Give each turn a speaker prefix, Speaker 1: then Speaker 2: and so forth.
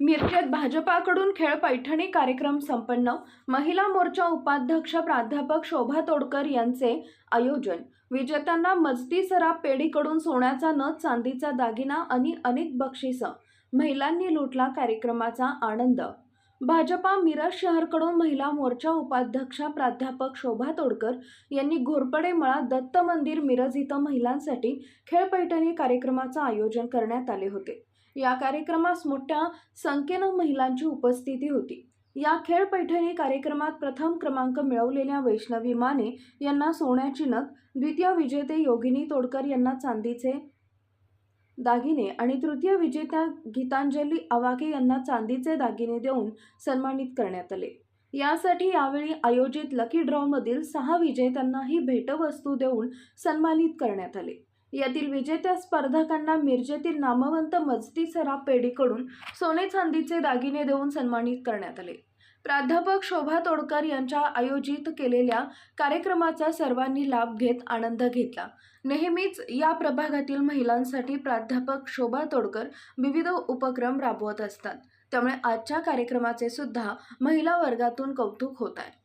Speaker 1: पुण्यात भाजपाकडून खेळ पैठणी कार्यक्रम संपन्न. महिला मोर्चा उपाध्यक्ष प्राध्यापक शोभा तोडकर यांचे आयोजन. विजेत्यांना मजती सराफ पेढीकडून सोन्याचा नथ चांदीचा दागिना आणि अनेक बक्षिसं. महिलांनी लुटला कार्यक्रमाचा आनंद. भाजपा मिरज शहरकडून महिला मोर्चा उपाध्यक्षा प्राध्यापक शोभा तोडकर यांनी घोरपडे मळा दत्त मंदिर मिरज इथं महिलांसाठी खेळ पैठणी कार्यक्रमाचं आयोजन करण्यात आले होते. या कार्यक्रमास मोठ्या संख्येनं महिलांची उपस्थिती होती. या खेळ पैठणी कार्यक्रमात प्रथम क्रमांक मिळवलेल्या वैष्णवी माने यांना सोन्याची नग द्वितीय विजेते योगिनी तोडकर यांना चांदीचे दागिने आणि तृतीय विजेत्या गीतांजली आवाके यांना चांदीचे दागिने देऊन सन्मानित करण्यात आले. यासाठी यावेळी आयोजित लकी ड्रॉमधील सहा विजेत्यांनाही भेटवस्तू देऊन सन्मानित करण्यात आले. यातील विजेत्या स्पर्धकांना मिरजेतील नामवंत मजती सराफ पेढीकडून सोने चांदीचे दागिने देऊन सन्मानित करण्यात आले. प्राध्यापक शोभा तोडकर यांच्या आयोजित केलेल्या कार्यक्रमाचा सर्वांनी लाभ घेत आनंद घेतला. नेहमीच या प्रभागातील महिलांसाठी प्राध्यापक शोभा तोडकर विविध उपक्रम राबवत असतात. त्यामुळे आजच्या कार्यक्रमाचे सुद्धा महिला वर्गातून कौतुक होत आहे.